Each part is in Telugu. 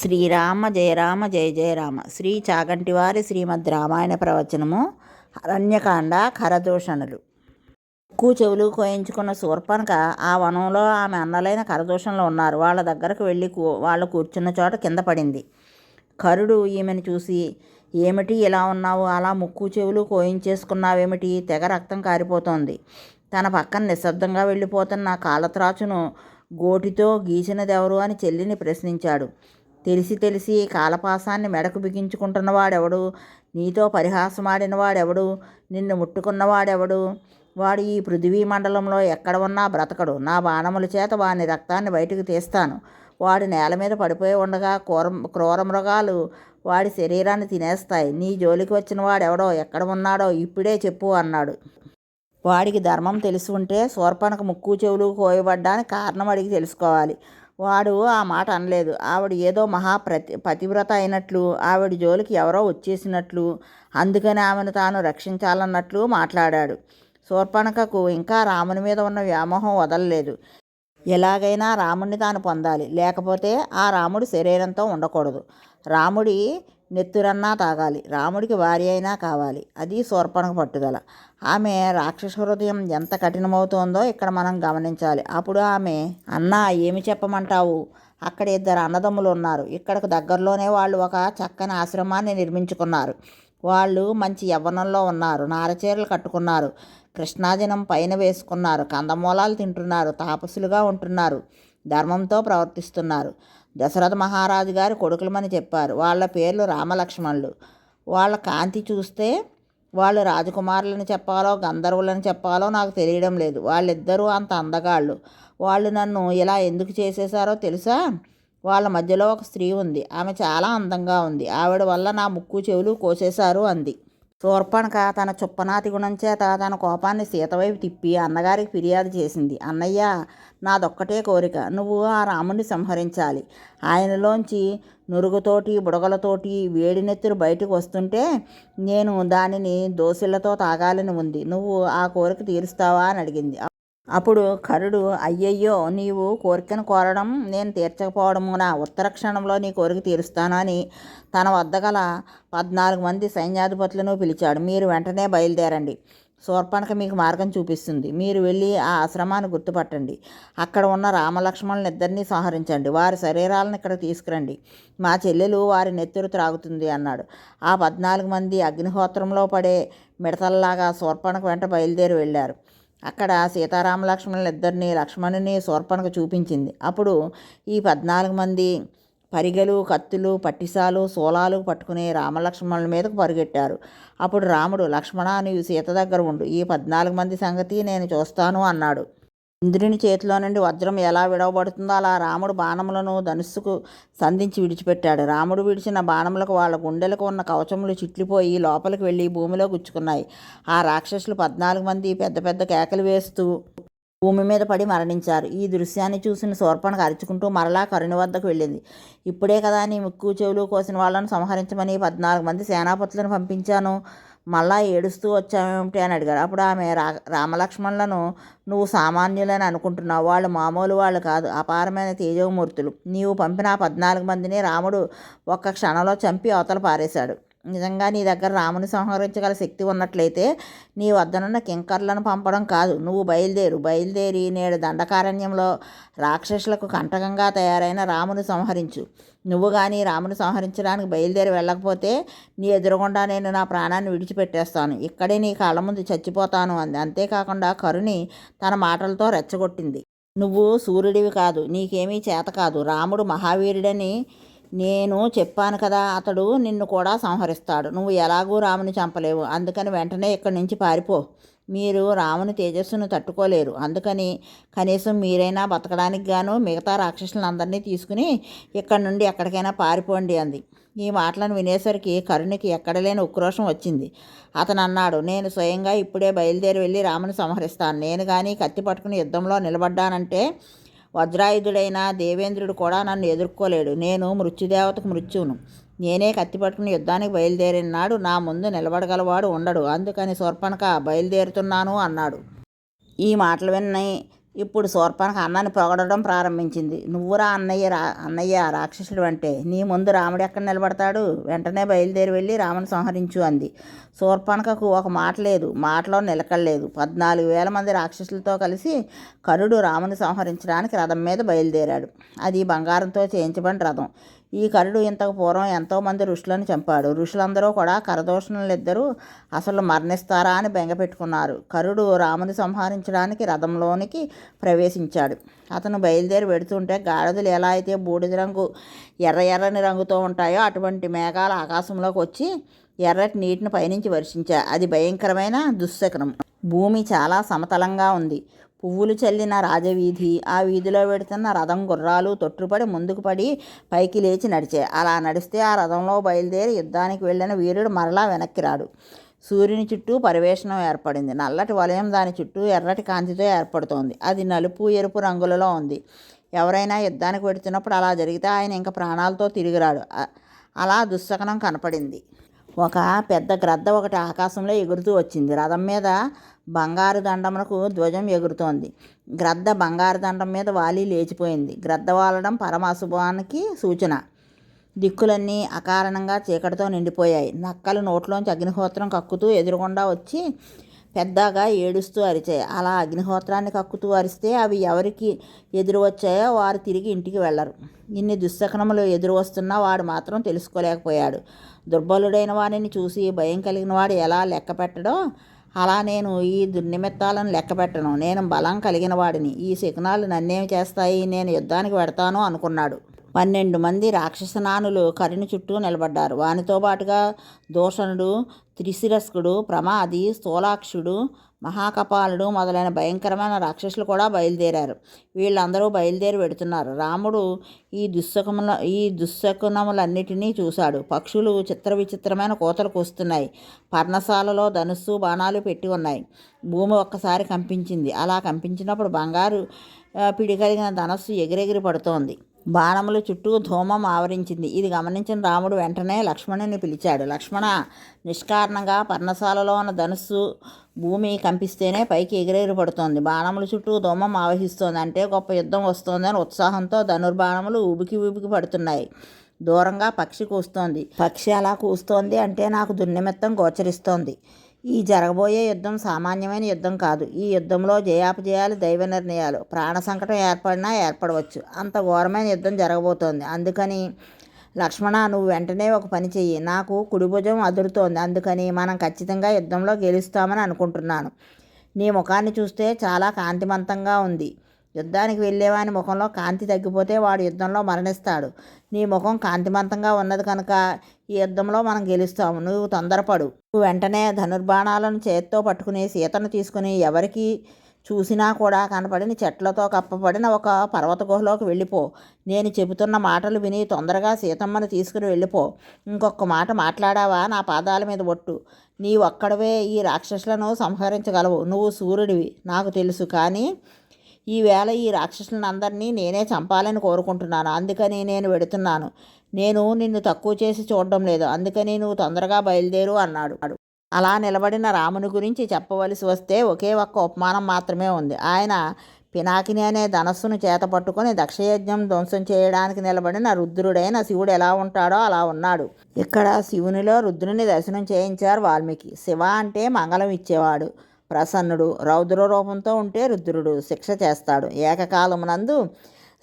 శ్రీరామ జయ రామ జయ జయ రామ. శ్రీ చాగంటివారి శ్రీమద్ రామాయణ ప్రవచనము అరణ్యకాండ కరదూషణులు. ముక్కు చెవులు కోయించుకున్న శూర్పనక ఆ వనంలో ఆమె అన్నలైన కరదూషణలు ఉన్నారు. వాళ్ళ దగ్గరకు వెళ్ళి కూ వాళ్ళు కూర్చున్న చోట కింద పడింది. కరుడు ఈమెను చూసి ఏమిటి ఇలా ఉన్నావు? అలా ముక్కు చెవులు కోయించేసుకున్నావేమిటి? తెగ రక్తం కారిపోతోంది తన పక్కన నిశ్శబ్దంగా వెళ్ళిపోతున్న కాలత్రాచును గోటితో గీసినదెవరు అని చెల్లిని ప్రశ్నించాడు. తెలిసి తెలిసి కాలపాసాన్ని మెడకు బిగించుకుంటున్నవాడెవడు నీతో పరిహాసమాడిన వాడెవడు? నిన్ను ముట్టుకున్నవాడెవడు వాడు ఈ పృథివీ మండలంలో ఎక్కడ ఉన్నా బ్రతకడు. నా బాణముల చేత వాని రక్తాన్ని బయటకు తీస్తాను. వాడు నేల మీద పడిపోయి ఉండగా క్రూర క్రూర మృగాలు వాడి శరీరాన్ని తినేస్తాయి. నీ జోలికి వచ్చిన వాడెవడో? ఎక్కడ ఉన్నాడో? ఇప్పుడే చెప్పు అన్నాడు. వాడికి ధర్మం తెలిసి ఉంటే శూర్పణకు ముక్కు చెవులు కోయబడ్డానికి కారణం అడిగి తెలుసుకోవాలి. వాడు ఆ మాట అనలేదు. ఆవిడ ఏదో మహా ప్రతి పతివ్రత అయినట్లు ఆవిడ జోలికి ఎవరో వచ్చేసినట్లు అందుకని ఆమెను తాను రక్షించాలన్నట్లు మాట్లాడాడు. శూర్పణకకు ఇంకా రాముని మీద ఉన్న వ్యామోహం వదలలేదు. ఎలాగైనా రాముడిని తాను పొందాలి. లేకపోతే ఆ రాముడు శరీరంతో ఉండకూడదు. రాముడి నెత్తురన్నా తాగాలి. రాముడికి భార్య అయినా కావాలి. అది శూర్పణకు పట్టుదల. ఆమె రాక్షస హృదయం ఎంత కఠినమవుతోందో ఇక్కడ మనం గమనించాలి. అప్పుడు ఆమె అన్నా ఏమి చెప్పమంటావు? అక్కడ ఇద్దరు అన్నదమ్ములు ఉన్నారు ఇక్కడకు దగ్గరలోనే వాళ్ళు ఒక చక్కని ఆశ్రమాన్ని నిర్మించుకున్నారు. వాళ్ళు మంచి యవ్వనంలో ఉన్నారు. నారచీరలు కట్టుకున్నారు. కృష్ణాజనం పైన వేసుకున్నారు. కందమూలాలు తింటున్నారు. తాపసులుగా ఉంటున్నారు. ధర్మంతో ప్రవర్తిస్తున్నారు. దశరథ మహారాజు గారి కొడుకులమని చెప్పారు. వాళ్ళ పేర్లు రామలక్ష్మణులు. వాళ్ళ కాంతి చూస్తే వాళ్ళు రాజకుమారులని చెప్పాలో గంధర్వులని చెప్పాలో నాకు తెలియడం లేదు. వాళ్ళిద్దరూ అంత అందగాళ్ళు. వాళ్ళు నన్ను ఇలా ఎందుకు చేసేశారో తెలుసా? వాళ్ళ మధ్యలో ఒక స్త్రీ ఉంది. ఆమె చాలా అందంగా ఉంది. ఆవిడ వల్ల నా ముక్కు చెవులు కోసేశారు అంది. శూర్పణక తన చుప్పనాతి గుణం చేత తన కోపాన్ని సీతవైపు తిప్పి అన్నగారికి ఫిర్యాదు చేసింది. అన్నయ్య నాదొక్కటే కోరిక. నువ్వు ఆ రాముని సంహరించాలి. ఆయనలోంచి నురుగుతోటి బుడగలతోటి వేడి నెత్తురు బయటకు వస్తుంటే నేను దానిని దోశలతో తాగాలని ఉంది. నువ్వు ఆ కోరిక తీరుస్తావా? అని అడిగింది. అప్పుడు కరుడు అయ్యయ్యో నీవు కోరికను కోరడం నేను తీర్చకపోవడము నా ఉత్తర క్షణంలో నీ కోరిక తీరుస్తాను అని తన వద్ద గల పద్నాలుగు మంది సైన్యాధిపతులను పిలిచాడు. మీరు వెంటనే బయలుదేరండి. శూర్పణక మీకు మార్గం చూపిస్తుంది. మీరు వెళ్ళి ఆ ఆశ్రమాన్ని గుర్తుపట్టండి. అక్కడ ఉన్న రామలక్ష్మణులను ఇద్దరినీ సంహరించండి. వారి శరీరాలను ఇక్కడ తీసుకురండి. మా చెల్లెలు వారి నెత్తురు త్రాగుతుంది అన్నాడు. ఆ పద్నాలుగు మంది అగ్నిహోత్రంలో పడే మిడతల్లాగా శూర్పణకు వెంట బయలుదేరి వెళ్ళారు. అక్కడ సీతారామ లక్ష్మణులు ఇద్దరిని లక్ష్మణుని శూర్పణకు చూపించింది. అప్పుడు ఈ పద్నాలుగు మంది పరిగెలు కత్తులు పట్టిసాలు సోలాలు పట్టుకుని రామలక్ష్మణుల మీదకు పరుగెట్టారు. అప్పుడు రాముడు లక్ష్మణ నీవు సీత దగ్గర ఉండు. ఈ పద్నాలుగు మంది సంగతి నేను చూస్తాను అన్నాడు. ఇంద్రుని చేతిలో నుండి వజ్రం ఎలా విడవబడుతుందో అలా రాముడు బాణములను ధనుస్సుకు సంధించి విడిచిపెట్టాడు. రాముడు విడిచిన బాణములకు వాళ్ళ గుండెలకు ఉన్న కవచములు చిట్లిపోయి లోపలికి వెళ్ళి భూమిలో గుచ్చుకున్నాయి. ఆ రాక్షసులు పద్నాలుగు మంది పెద్ద పెద్ద కేకలు వేస్తూ భూమి మీద పడి మరణించారు. ఈ దృశ్యాన్ని చూసిన శూర్పణకు అరుచుకుంటూ మరలా కరుణి వద్దకు వెళ్ళింది. ఇప్పుడే కదా నీ ముక్కు చెవులు కోసిన వాళ్ళను సంహరించమని పద్నాలుగు మంది సేనాపతులను పంపించాను. మళ్ళా ఏడుస్తూ వచ్చామేమిటి అని అడిగారు అప్పుడు ఆమె రా రామలక్ష్మణులను నువ్వు సామాన్యులని అనుకుంటున్నావు. వాళ్ళు మామూలు వాళ్ళు కాదు. అపారమైన తేజవమూర్తులు నీవు పంపిన ఆ పద్నాలుగు మందిని రాముడు ఒక్క క్షణంలో చంపి అవతల పారేశాడు. నిజంగా నీ దగ్గర రాముని సంహరించగల శక్తి ఉన్నట్లయితే నీ వద్దనున్న కింకర్లను పంపడం కాదు. నువ్వు బయలుదేరు. బయలుదేరి నేడు దండకారణ్యంలో రాక్షసులకు కంటకంగా తయారైన రాముని సంహరించు. నువ్వు కానీ రాముని సంహరించడానికి బయలుదేరి వెళ్ళకపోతే నీ ఎదురుగుండా నేను నా ప్రాణాన్ని విడిచిపెట్టేస్తాను. ఇక్కడే నీ కాళ్ళ ముందు చచ్చిపోతాను అంది. అంతేకాకుండా కరుణి తన మాటలతో రెచ్చగొట్టింది. నువ్వు సూర్యుడివి కాదు. నీకేమీ చేత కాదు. రాముడు మహావీరుడని నేను చెప్పాను కదా అతడు నిన్ను కూడా సంహరిస్తాడు. నువ్వు ఎలాగూ రాముని చంపలేవు. అందుకని వెంటనే ఇక్కడి నుంచి పారిపో. మీరు రాముని తేజస్సును తట్టుకోలేరు. అందుకని కనీసం మీరైనా బతకడానికి గాను మిగతా రాక్షసులందరినీ తీసుకుని ఇక్కడి నుండి ఎక్కడికైనా పారిపోండి అంది. ఈ మాటలను వినేసరికి కరుణికి ఎక్కడలేని ఉక్రోషం వచ్చింది. అతను అన్నాడు నేను స్వయంగా ఇప్పుడే బయలుదేరి వెళ్ళి రాముని సంహరిస్తాను. నేను కానీ కత్తి పట్టుకుని యుద్ధంలో నిలబడ్డానంటే వజ్రాయుధుడైన దేవేంద్రుడు కూడా నన్ను ఎదుర్కోలేడు. నేను మృత్యుదేవతకు మృత్యువును. నేనే కత్తి పట్టుకుని యుద్ధానికి బయలుదేరినాడు. నా ముందు నిలబడగలవాడు ఉండడు. అందుకని శూర్పణక బయలుదేరుతున్నాను అన్నాడు. ఈ మాటలు విన్నాయి. ఇప్పుడు శూర్పణఖ అన్నాన్ని పొగడడం ప్రారంభించింది. నువ్వురా అన్నయ్య రా అన్నయ్య రాక్షసుడు అంటే నీ ముందు రాముడు ఎక్కడ నిలబడతాడు? వెంటనే బయలుదేరి వెళ్ళి రాముని సంహరించు అంది. శూర్పణఖకు ఒక మాట లేదు. మాటలో నిలకడలేదు. పద్నాలుగు వేల మంది రాక్షసులతో కలిసి కరుడు రాముని సంహరించడానికి రథం మీద బయలుదేరాడు. అది బంగారంతో చేయించబడిన రథం. ఈ కరుడు ఇంతకు పూర్వం ఎంతోమంది ఋషులను చంపాడు. ఋషులందరూ కూడా కరదోషణలిద్దరూ అసలు మరణిస్తారా అని బెంగపెట్టుకున్నారు కరుడు రాముని సంహరించడానికి రథంలోనికి ప్రవేశించాడు. అతను బయలుదేరి వెడుతుంటే గాడిదలు ఎలా అయితే బూడిద రంగు ఎర్ర ఎర్రని రంగుతో ఉంటాయో అటువంటి మేఘాలు ఆకాశంలోకి వచ్చి ఎర్రటి నీటిని పైనుంచి వర్షించాయి. అది భయంకరమైన దుశ్శకనం భూమి చాలా సమతలంగా ఉంది. పువ్వులు చల్లిన రాజవీధి ఆ వీధిలో పెడుతున్న రథం గుర్రాలు తొట్టుపడి ముందుకు పడి పైకి లేచి నడిచాయి అలా నడిస్తే ఆ రథంలో బయలుదేరి యుద్ధానికి వెళ్ళిన వీరుడు మరలా వెనక్కి రాడు. సూర్యుని చుట్టూ పరివేషణం ఏర్పడింది. నల్లటి వలయం దాని చుట్టూ ఎర్రటి కాంతితో ఏర్పడుతోంది. అది నలుపు ఎరుపు రంగులలో ఉంది. ఎవరైనా యుద్ధానికి పెడుతున్నప్పుడు అలా జరిగితే ఆయన ఇంకా ప్రాణాలతో తిరిగిరాడు అలా దుస్సకనం కనపడింది. ఒక పెద్ద గ్రద్ద ఒకటి ఆకాశంలో ఎగురుతూ వచ్చింది. రథం మీద బంగారు దండమునకు ధ్వజం ఎగురుతోంది. గ్రద్ద బంగారు దండం మీద వాలి లేచిపోయింది. గ్రద్ద వాలడం పరమాశుభానికి సూచన. దిక్కులన్నీ అకారణంగా చీకటితో నిండిపోయాయి. నక్కలు నోట్లోంచి అగ్నిహోత్రం కక్కుతూ ఎదురుగుండా వచ్చి పెద్దగా ఏడుస్తూ అరిచాయి. అలా అగ్నిహోత్రాన్ని కక్కుతూ అరిస్తే అవి ఎవరికి ఎదురు వచ్చాయో వారు తిరిగి ఇంటికి వెళ్ళరు. ఇన్ని దుశ్శకనములు ఎదురు వస్తున్నా వాడు మాత్రం తెలుసుకోలేకపోయాడు. దుర్బలుడైన వాడిని చూసి భయం కలిగిన వాడు ఎలా లెక్క పెట్టడో అలా నేను ఈ దుర్నిమిత్తాలను లెక్క పెట్టను. నేను బలం కలిగిన వాడిని. ఈ శకునాలు నన్నేమి చేస్తాయి? నేను యుద్ధానికి పెడతాను అనుకున్నాడు. పన్నెండు మంది రాక్షసనానులు కరుని చుట్టూ నిలబడ్డారు. వానితో పాటుగా దూషణుడు త్రిశిరస్కుడు ప్రమాది స్థూలాక్షుడు మహాకపాలుడు మొదలైన భయంకరమైన రాక్షసులు కూడా బయలుదేరారు. వీళ్ళందరూ బయలుదేరి పెడుతున్నారు రాముడు ఈ దుస్సకముల ఈ దుస్సకునములన్నిటినీ చూశాడు. పక్షులు చిత్ర విచిత్రమైన కోతలు కూస్తున్నాయి. పర్ణశాలలో ధనుస్సు బాణాలు పెట్టి ఉన్నాయి. భూమి ఒక్కసారి కంపించింది. అలా కంపించినప్పుడు బంగారు పిడి కలిగిన ధనస్సు ఎగిరెగిరి పడుతోంది. బాణముల చుట్టూ ధూమం ఆవరించింది. ఇది గమనించిన రాముడు వెంటనే లక్ష్మణుని పిలిచాడు. లక్ష్మణ నిష్కారణంగా పర్ణశాలలో ఉన్న ధనుస్సు భూమి కంపిస్తేనే పైకి ఎగిరెగిరి పడుతోంది బాణముల చుట్టూ ధూమం ఆవహిస్తోంది. అంటే గొప్ప యుద్ధం వస్తోందని ఉత్సాహంతో ధనుర్బాణములు ఊబికి ఊబికి పడుతున్నాయి. దూరంగా పక్షి కూస్తోంది. పక్షి అలా కూస్తోంది అంటే నాకు దుర్నిమిత్తం గోచరిస్తోంది. ఈ జరగబోయే యుద్ధం సామాన్యమైన యుద్ధం కాదు. ఈ యుద్ధంలో జయాపజయాలు దైవ నిర్ణయాలు ప్రాణ సంకటం ఏర్పడినా ఏర్పడవచ్చు. అంత ఘోరమైన యుద్ధం జరగబోతోంది. అందుకని లక్ష్మణ నువ్వు వెంటనే ఒక పని చెయ్యి. నాకు కుడిభుజం అదురుతోంది. అందుకని మనం ఖచ్చితంగా యుద్ధంలో గెలుస్తామని అనుకుంటున్నాను. నీ ముఖాన్ని చూస్తే చాలా కాంతిమంతంగా ఉంది. యుద్ధానికి వెళ్ళేవాని ముఖంలో కాంతి తగ్గిపోతే వాడు యుద్ధంలో మరణిస్తాడు. నీ ముఖం కాంతిమంతంగా ఉన్నది కనుక ఈ యుద్ధంలో మనం గెలుస్తాము. నువ్వు తొందరపడు. నువ్వు వెంటనే ధనుర్బాణాలను చేత్తో పట్టుకుని సీతను తీసుకుని ఎవరికి చూసినా కూడా కనపడిన చెట్లతో కప్పబడిన ఒక పర్వత గుహలోకి వెళ్ళిపో. నేను చెబుతున్న మాటలు విని తొందరగా సీతమ్మను తీసుకుని వెళ్ళిపో. ఇంకొక మాట మాట్లాడావా? నా పాదాల మీద ఒట్టు. నీ ఒక్కడవే ఈ రాక్షసులను సంహరించగలవు. నువ్వు సూర్యుడివి నాకు తెలుసు. కానీ ఈవేళ ఈ రాక్షసులను అందరినీ నేనే చంపాలని కోరుకుంటున్నాను. అందుకని నేను వెడుతున్నాను. నేను నిన్ను తక్కువ చేసి చూడడం లేదు. అందుకని నువ్వు తొందరగా బయలుదేరు అన్నాడు. అలా నిలబడిన రాముని గురించి చెప్పవలసి వస్తే ఒకే ఒక్క ఉపమానం మాత్రమే ఉంది. ఆయన పినాకిని అనే ధనస్సును చేత పట్టుకొని దక్షయజ్ఞం ధ్వంసం చేయడానికి నిలబడిన రుద్రుడైన శివుడు ఎలా ఉంటాడో అలా ఉన్నాడు. ఇక్కడ శివునిలో రుద్రుని దర్శనం చేయించారు వాల్మీకి. శివ అంటే మంగళం ఇచ్చేవాడు. ప్రసన్నుడు రౌద్ర రూపంతో ఉంటే రుద్రుడు శిక్ష చేస్తాడు. ఏకకాలమునందు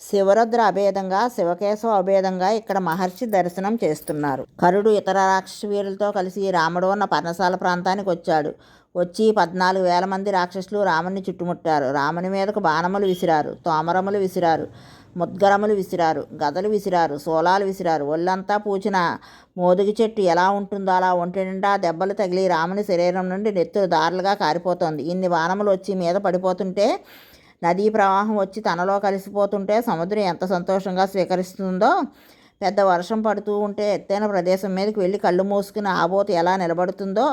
శివరుద్ర అభేదంగా శివకేశవ అభేదంగా ఇక్కడ మహర్షి దర్శనం చేస్తున్నారు. కరుడు ఇతర రాక్షస వీరులతో కలిసి రాముడు ఉన్న పర్ణశాల ప్రాంతానికి వచ్చాడు. వచ్చి పద్నాలుగు వేల మంది రాక్షసులు రాముని చుట్టుముట్టారు. రాముని మీదకు బాణములు విసిరారు తోమరములు విసిరారు. ముద్గరములు విసిరారు గదలు విసిరారు సోలాలు విసిరారు. ఒళ్ళంతా పూచిన మోదుగి చెట్టు ఎలా ఉంటుందో అలా ఒంటి నిండా దెబ్బలు తగిలి రాముని శరీరం నుండి నెత్తురు దారులుగా కారిపోతోంది. ఇన్ని వానములు వచ్చి మీద పడిపోతుంటే నదీ ప్రవాహం వచ్చి తనలో కలిసిపోతుంటే సముద్రం ఎంత సంతోషంగా స్వీకరిస్తుందో పెద్ద వర్షం పడుతూ ఉంటే ఎత్తైన ప్రదేశం మీదకి వెళ్ళి కళ్ళు మూసుకుని ఆబోతు ఎలా నిలబడుతుందో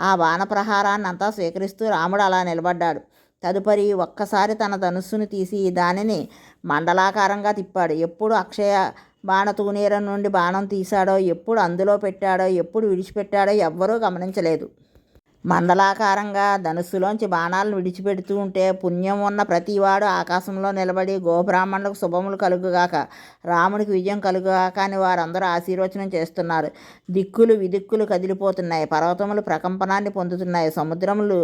ఆ వాన ప్రహారాన్ని అంతా స్వీకరిస్తూ రాముడు అలా నిలబడ్డాడు. తదుపరి ఒక్కసారి తన ధనుస్సును తీసి దానిని మండలాకారంగా తిప్పాడు. ఎప్పుడు అక్షయ బాణ తూనీరం నుండి బాణం తీశాడో ఎప్పుడు అందులో పెట్టాడో ఎప్పుడు విడిచిపెట్టాడో ఎవ్వరూ గమనించలేదు. మండలాకారంగా ధనుస్సులోంచి బాణాలను విడిచిపెడుతూ ఉంటే పుణ్యం ఉన్న ప్రతివాడు ఆకాశంలో నిలబడి గోబ్రాహ్మణులకు శుభములు కలుగుగాక రాముడికి విజయం కలుగుగాక అని వారందరూ ఆశీర్వచనం చేస్తున్నారు. దిక్కులు విదిక్కులు కదిలిపోతున్నాయి. పర్వతములు ప్రకంపనాన్ని పొందుతున్నాయి. సముద్రములు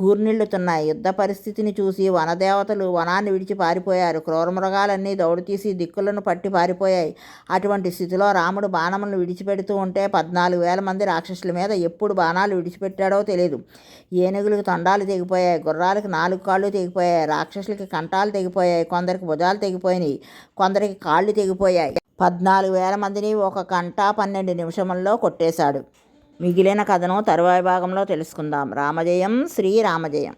గూర్నిల్లుతున్నాయి. యుద్ధ పరిస్థితిని చూసి వనదేవతలు వనాన్ని విడిచి పారిపోయారు. క్రూరమృగాలన్నీ దౌడుతీసి దిక్కులను పట్టి పారిపోయాయి. అటువంటి స్థితిలో రాముడు బాణములను విడిచిపెడుతూ ఉంటే పద్నాలుగు వేల మంది రాక్షసుల మీద ఎప్పుడు బాణాలు విడిచిపెట్టాడో తెలియదు. ఏనుగులకు తొండాలు తెగిపోయాయి. గుర్రాలకు నాలుగు కాళ్ళు తెగిపోయాయి. రాక్షసులకి కంఠాలు తెగిపోయాయి. కొందరికి భుజాలు తెగిపోయినాయి. కొందరికి కాళ్ళు తెగిపోయాయి. పద్నాలుగు వేల మందిని ఒక గంట పన్నెండు నిమిషముల్లో కొట్టేశాడు. మిగిలిన కథను తరువాయి భాగంలో తెలుసుకుందాం. రామజయం శ్రీ రామజయం.